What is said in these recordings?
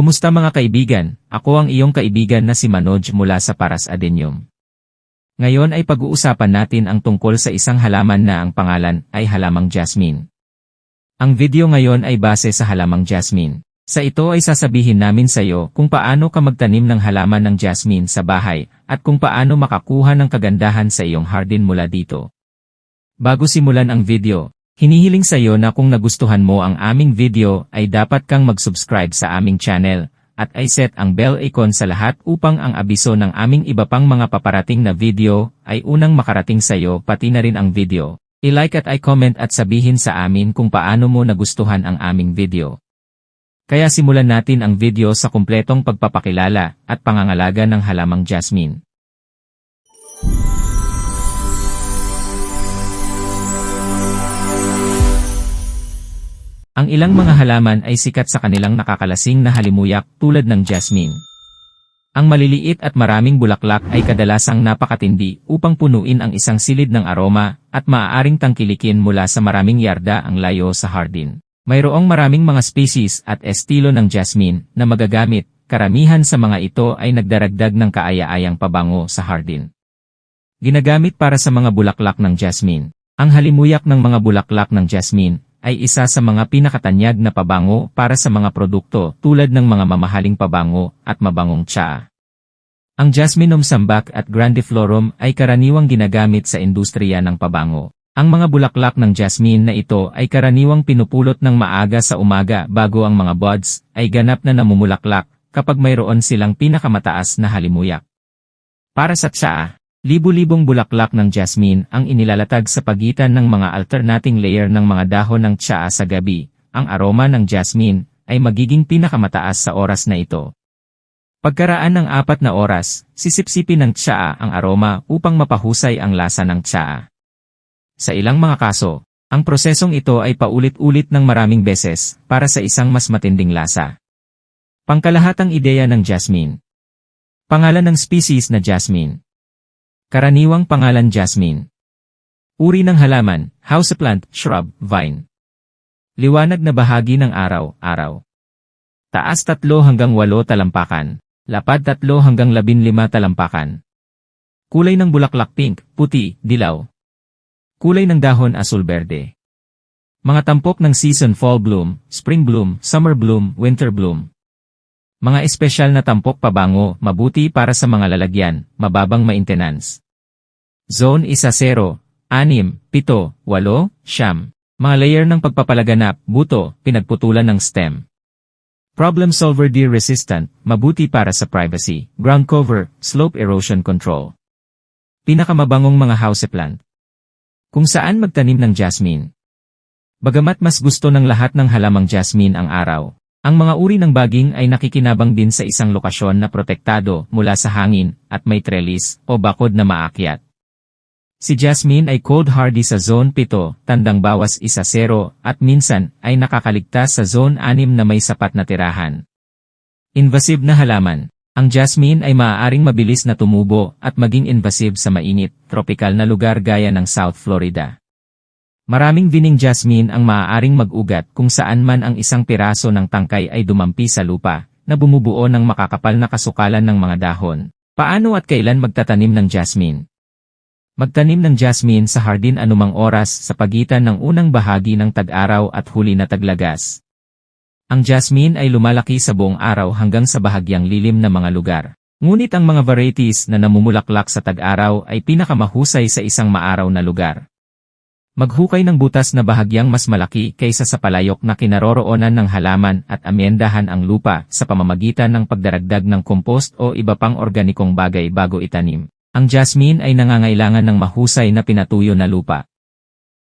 Kumusta mga kaibigan? Ako ang iyong kaibigan na si Manoj mula sa Paras Adenium. Ngayon ay pag-uusapan natin ang tungkol sa isang halaman na ang pangalan ay halamang jasmine. Ang video ngayon ay base sa halamang jasmine. Sa ito ay sasabihin namin sa iyo kung paano ka magtanim ng halaman ng jasmine sa bahay at kung paano makakuha ng kagandahan sa iyong hardin mula dito. Bago simulan ang video, hinihiling sa iyo na kung nagustuhan mo ang aming video ay dapat kang mag-subscribe sa aming channel at ay set ang bell icon sa lahat upang ang abiso ng aming iba pang mga paparating na video ay unang makarating sa iyo pati na rin ang video. I-like at i-comment at sabihin sa amin kung paano mo nagustuhan ang aming video. Kaya simulan natin ang video sa kumpletong pagpapakilala at pangangalaga ng halamang jasmine. Ang ilang mga halaman ay sikat sa kanilang nakakalasing na halimuyak tulad ng jasmine. Ang maliliit at maraming bulaklak ay kadalasang napakatindi upang punuin ang isang silid ng aroma at maaaring tangkilikin mula sa maraming yarda ang layo sa hardin. Mayroong maraming mga species at estilo ng jasmine na magagamit, karamihan sa mga ito ay nagdaragdag ng kaaya-ayang pabango sa hardin. Ginagamit para sa mga bulaklak ng jasmine. Ang halimuyak ng mga bulaklak ng jasmine ay isa sa mga pinakatanyag na pabango para sa mga produkto tulad ng mga mamahaling pabango at mabangong tsaa. Ang Jasminum sambac at grandiflorum ay karaniwang ginagamit sa industriya ng pabango. Ang mga bulaklak ng jasmine na ito ay karaniwang pinupulot ng maaga sa umaga bago ang mga buds ay ganap na namumulaklak kapag mayroon silang pinakamataas na halimuyak. Para sa tsaa, Libu-libong bulaklak ng jasmine ang inilalatag sa pagitan ng mga alternating layer ng mga dahon ng tsaa sa gabi. Ang aroma ng jasmine ay magiging pinakamataas sa oras na ito. Pagkaraan ng apat na oras, sisipsipin ng tsaa ang aroma upang mapahusay ang lasa ng tsaa. Sa ilang mga kaso, ang prosesong ito ay paulit-ulit ng maraming beses para sa isang mas matinding lasa. Pangkalahatang ideya ng jasmine. Pangalan ng species na jasmine. Karaniwang pangalan jasmine. Uri ng halaman, houseplant, shrub, vine. Liwanag na bahagi ng araw, araw. Taas 3 hanggang 8 talampakan. Lapad 3 hanggang 15 talampakan. Kulay ng bulaklak pink, puti, dilaw. Kulay ng dahon asul-berde. Mga tampok ng season fall bloom, spring bloom, summer bloom, winter bloom. Mga espesyal na tampok pabango, mabuti para sa mga lalagyan, mababang maintenance. Zone 1 0, 6, 7, 8, siyam. Mga layer ng pagpapalaganap, buto, pinagputulan ng stem. Problem solver deer resistant, mabuti para sa privacy, ground cover, slope erosion control. Pinakamabangong mga houseplant. Kung saan magtanim ng jasmine. Bagamat mas gusto ng lahat ng halamang jasmine ang araw, ang mga uri ng baging ay nakikinabang din sa isang lokasyon na protektado mula sa hangin at may trellis o bakod na maakyat. Si Jasmine ay cold hardy sa zone 7, tandang bawas isa 0 at minsan ay nakakaligtas sa zone 6 na may sapat na tirahan. Invasive na halaman. Ang jasmine ay maaaring mabilis na tumubo at maging invasive sa mainit, tropical na lugar gaya ng South Florida. Maraming vining jasmine ang maaaring mag-ugat kung saan man ang isang piraso ng tangkay ay dumampi sa lupa, na bumubuo ng makakapal na kasukalan ng mga dahon. Paano at kailan magtatanim ng jasmine? Magtanim ng jasmine sa hardin anumang oras sa pagitan ng unang bahagi ng tag-araw at huli na taglagas. Ang jasmine ay lumalaki sa buong araw hanggang sa bahagyang lilim na mga lugar. Ngunit ang mga varieties na namumulaklak sa tag-araw ay pinakamahusay sa isang maaraw na lugar. Maghukay ng butas na bahagyang mas malaki kaysa sa palayok na kinaroroonan ng halaman at amyendahan ang lupa sa pamamagitan ng pagdaragdag ng compost o iba pang organikong bagay bago itanim. Ang jasmine ay nangangailangan ng mahusay na pinatuyo na lupa.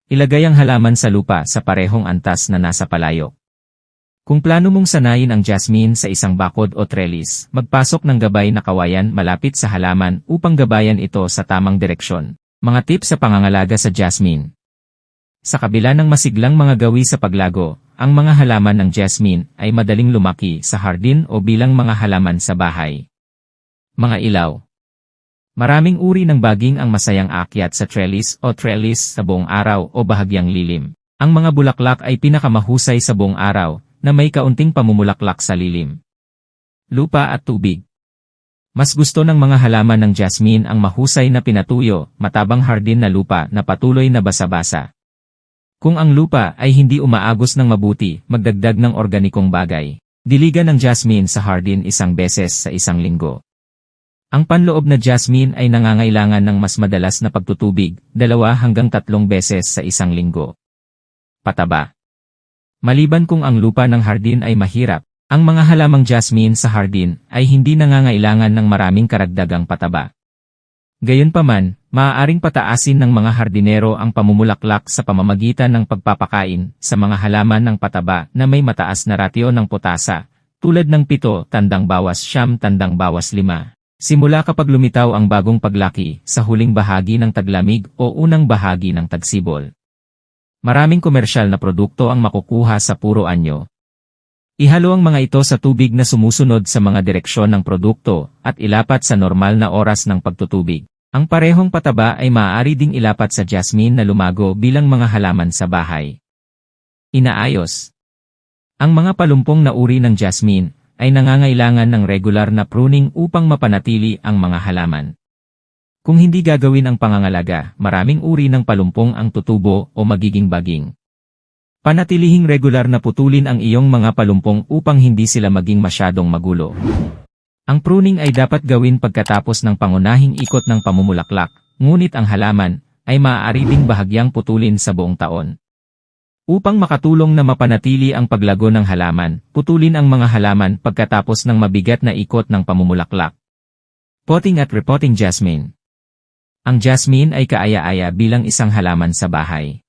Ilagay ang halaman sa lupa sa parehong antas na nasa palayok. Kung plano mong sanayin ang jasmine sa isang bakod o trellis, magpasok ng gabay na kawayan malapit sa halaman upang gabayan ito sa tamang direksyon. Mga tips sa pangangalaga sa jasmine. Sa kabila ng masiglang mga gawi sa paglago, ang mga halaman ng jasmine ay madaling lumaki sa hardin o bilang mga halaman sa bahay. Mga ilaw Maraming uri ng baging ang masayang akyat sa trellis o trellis sa buong araw o bahagyang lilim. Ang mga bulaklak ay pinakamahusay sa buong araw, na may kaunting pamumulaklak sa lilim. lupa at tubig. Mas gusto ng mga halaman ng jasmine ang mahusay na pinatuyo, matabang hardin na lupa na patuloy na basa-basa. Kung ang lupa ay hindi umaagos ng mabuti, magdagdag ng organikong bagay. Diligan ng jasmine sa hardin isang beses sa isang linggo. Ang panloob na jasmine ay nangangailangan ng mas madalas na pagtutubig, dalawa hanggang tatlong beses sa isang linggo. Pataba. Maliban kung ang lupa ng hardin ay mahirap, ang mga halamang jasmine sa hardin ay hindi nangangailangan ng maraming karagdagang pataba. Gayunpaman, maaaring pataasin ng mga hardinero ang pamumulaklak sa pamamagitan ng pagpapakain sa mga halaman ng pataba na may mataas na ratio ng potasa, tulad ng pito tandang bawas siyam tandang bawas lima. Simula kapag lumitaw ang bagong paglaki sa huling bahagi ng taglamig o unang bahagi ng tagsibol. Maraming komersyal na produkto ang makukuha sa puro anyo, Ihalo ang mga ito sa tubig na sumusunod sa mga direksyon ng produkto at ilapat sa normal na oras ng pagtutubig. Ang parehong pataba ay maaari ding ilapat sa jasmine na lumago bilang mga halaman sa bahay. Inaayos. Ang mga palumpong na uri ng jasmine ay nangangailangan ng regular na pruning upang mapanatili ang mga halaman. Kung hindi gagawin ang pangangalaga, maraming uri ng palumpong ang tutubo o magiging baging. Panatilihing regular na putulin ang iyong mga palumpong upang hindi sila maging masyadong magulo. Ang pruning ay dapat gawin pagkatapos ng pangunahing ikot ng pamumulaklak, ngunit ang halaman ay maaari ding bahagyang putulin sa buong taon. Upang makatulong na mapanatili ang paglago ng halaman, putulin ang mga halaman pagkatapos ng mabigat na ikot ng pamumulaklak. Potting at repotting jasmine Ang jasmine ay kaaya-aya bilang isang halaman sa bahay.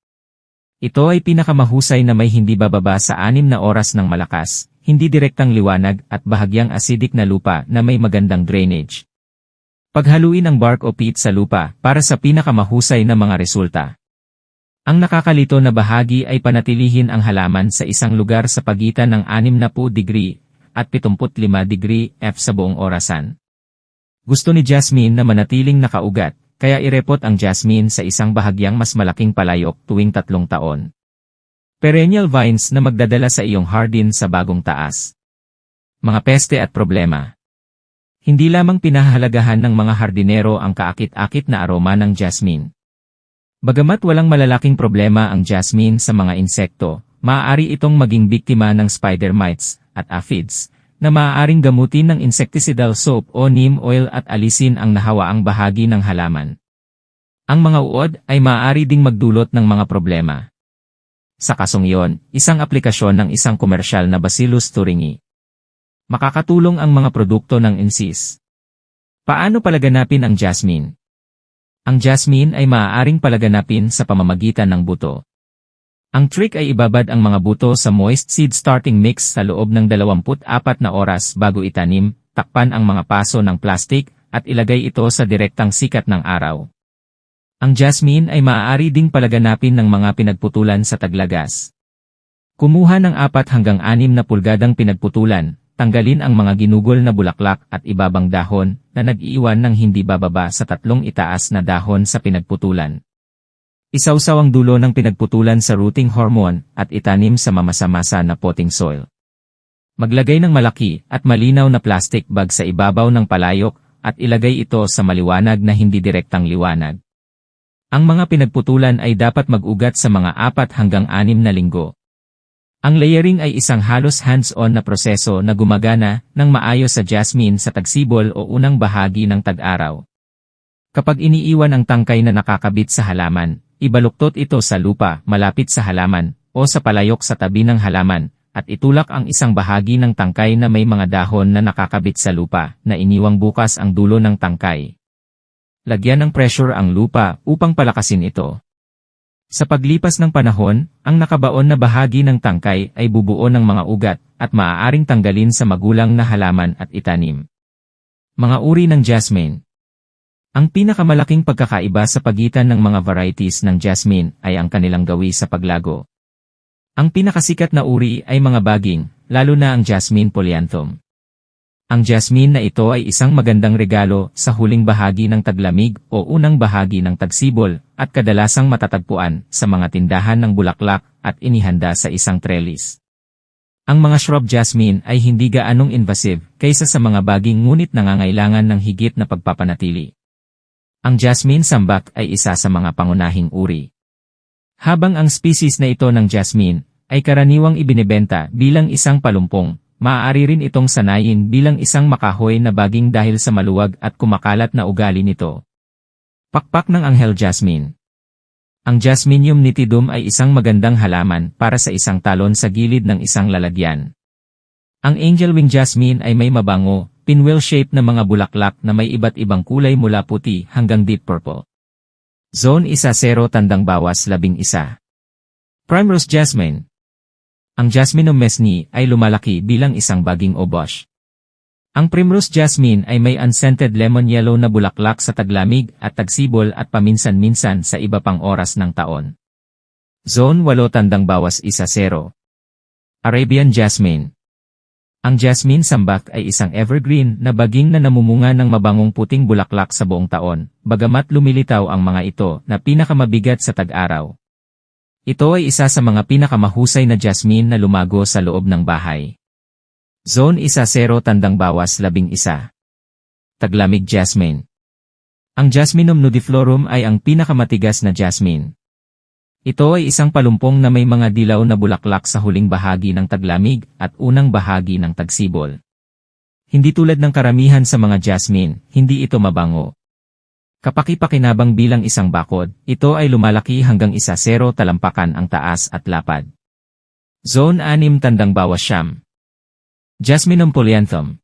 Ito ay pinakamahusay na may hindi bababa sa anim na oras ng malakas, hindi direktang liwanag at bahagyang acidic na lupa na may magandang drainage. Paghaluin ang bark o peat sa lupa para sa pinakamahusay na mga resulta. Ang nakakalito na bahagi ay panatilihin ang halaman sa isang lugar sa pagitan ng 60 degree at 75 degree F sa buong orasan. Gusto ni Jasmine na manatiling nakaugat, kaya irepot ang jasmine sa isang bahagyang mas malaking palayok tuwing tatlong taon. Perennial vines na magdadala sa iyong hardin sa bagong taas. Mga peste at problema. Hindi lamang pinahahalagahan ng mga hardinero ang kaakit-akit na aroma ng jasmine. Bagamat walang malalaking problema ang jasmine sa mga insekto, maaari itong maging biktima ng spider mites at aphids, na maaaring gamutin ng insecticidal soap o neem oil at alisin ang nahawaang bahagi ng halaman. Ang mga uod ay maaari ding magdulot ng mga problema. Sa kasong iyon, isang aplikasyon ng isang komersyal na Bacillus thuringi. Makakatulong ang mga produkto ng Insys. Paano palaganapin ang jasmine? Ang jasmine ay maaaring palaganapin sa pamamagitan ng buto. Ang trick ay ibabad ang mga buto sa moist seed starting mix sa loob ng 24 na oras bago itanim, takpan ang mga paso ng plastic, at ilagay ito sa direktang sikat ng araw. Ang jasmine ay maaari ding palaganapin ng mga pinagputulan sa taglagas. Kumuha ng 4 hanggang 6 na pulgadang pinagputulan, tanggalin ang mga ginugol na bulaklak at ibabang dahon na nag-iiwan ng hindi bababa sa tatlong itaas na dahon sa pinagputulan. Isawsaw ang dulo ng pinagputulan sa rooting hormone at itanim sa mamasa-masa na potting soil. Maglagay ng malaki at malinaw na plastic bag sa ibabaw ng palayok at ilagay ito sa maliwanag na hindi direktang liwanag. Ang mga pinagputulan ay dapat mag-ugat sa mga apat hanggang anim na linggo. Ang layering ay isang halos hands-on na proseso na gumagana ng maayos sa jasmine sa tagsibol o unang bahagi ng tag-araw. Kapag iniiwan ang tangkay na nakakabit sa halaman, Ibaluktot ito sa lupa malapit sa halaman o sa palayok sa tabi ng halaman at itulak ang isang bahagi ng tangkay na may mga dahon na nakakabit sa lupa na iniwang bukas ang dulo ng tangkay. Lagyan ng pressure ang lupa upang palakasin ito. Sa paglipas ng panahon, ang nakabaon na bahagi ng tangkay ay bubuo ng mga ugat at maaaring tanggalin sa magulang na halaman at itanim. Mga uri ng jasmine ang pinakamalaking pagkakaiba sa pagitan ng mga varieties ng jasmine ay ang kanilang gawi sa paglago. Ang pinakasikat na uri ay mga baging, lalo na ang jasmine polyanthum. Ang jasmine na ito ay isang magandang regalo sa huling bahagi ng taglamig o unang bahagi ng tagsibol at kadalasang matatagpuan sa mga tindahan ng bulaklak at inihanda sa isang trellis. Ang mga shrub jasmine ay hindi gaanong invasive kaysa sa mga baging ngunit nangangailangan ng higit na pagpapanatili. Ang jasmine sambak ay isa sa mga pangunahing uri. Habang ang species na ito ng jasmine ay karaniwang ibinebenta bilang isang palumpong, maaari rin itong sanayin bilang isang makahoy na baging dahil sa maluwag at kumakalat na ugali nito. Pakpak ng anghel jasmine Ang Jasminium nitidum ay isang magandang halaman para sa isang talon sa gilid ng isang lalagyan. Ang angel wing jasmine ay may mabango, pinwheel shape na mga bulaklak na may iba't ibang kulay mula puti hanggang deep purple. Zone 1-0 tandang bawas 11. Primrose jasmine Ang Jasminum mesni ay lumalaki bilang isang baging o bush. Ang Primrose jasmine ay may unscented lemon yellow na bulaklak sa taglamig at tagsibol at paminsan-minsan sa iba pang oras ng taon. Zone 8 tandang bawas 1-0. Arabian jasmine ang jasmine sambak ay isang evergreen na baging na namumunga ng mabangong puting bulaklak sa buong taon, bagamat lumilitaw ang mga ito na pinakamabigat sa tag-araw. Ito ay isa sa mga pinakamahusay na jasmine na lumago sa loob ng bahay. Zone 1-0 tandang bawas 11. Taglamig jasmine. Ang Jasminum nudiflorum ay ang pinakamatigas na jasmine. Ito ay isang palumpong na may mga dilaw na bulaklak sa huling bahagi ng taglamig at unang bahagi ng tagsibol. Hindi tulad ng karamihan sa mga jasmine, hindi ito mabango. Kapaki-pakinabang bilang isang bakod, ito ay lumalaki hanggang isa zero talampakan ang taas at lapad. Zone 6 tandang bawas siyam. Jasminum polyanthum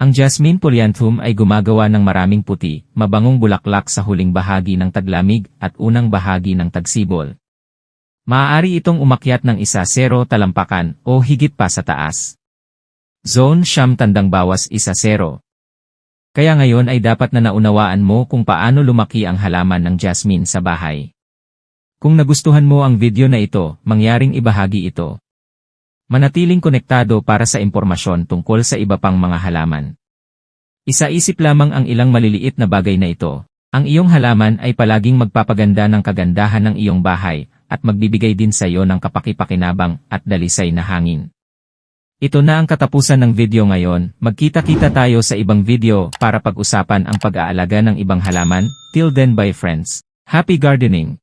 Ang jasmine polyanthum ay gumagawa ng maraming puti, mabangong bulaklak sa huling bahagi ng taglamig at unang bahagi ng tagsibol. Maaari itong umakyat ng isa zero talampakan o higit pa sa taas. Zone siyam tandang bawas isa zero. Kaya ngayon ay dapat na naunawaan mo kung paano lumaki ang halaman ng jasmine sa bahay. Kung nagustuhan mo ang video na ito, mangyaring ibahagi ito. Manatiling konektado para sa impormasyon tungkol sa iba pang mga halaman. Isa-isip lamang ang ilang maliliit na bagay na ito. Ang iyong halaman ay palaging magpapaganda ng kagandahan ng iyong bahay at magbibigay din sa iyo ng kapaki-pakinabang at dalisay na hangin. Ito na ang katapusan ng video ngayon. Magkita-kita tayo sa ibang video para pag-usapan ang pag-aalaga ng ibang halaman. Till then bye friends. Happy gardening!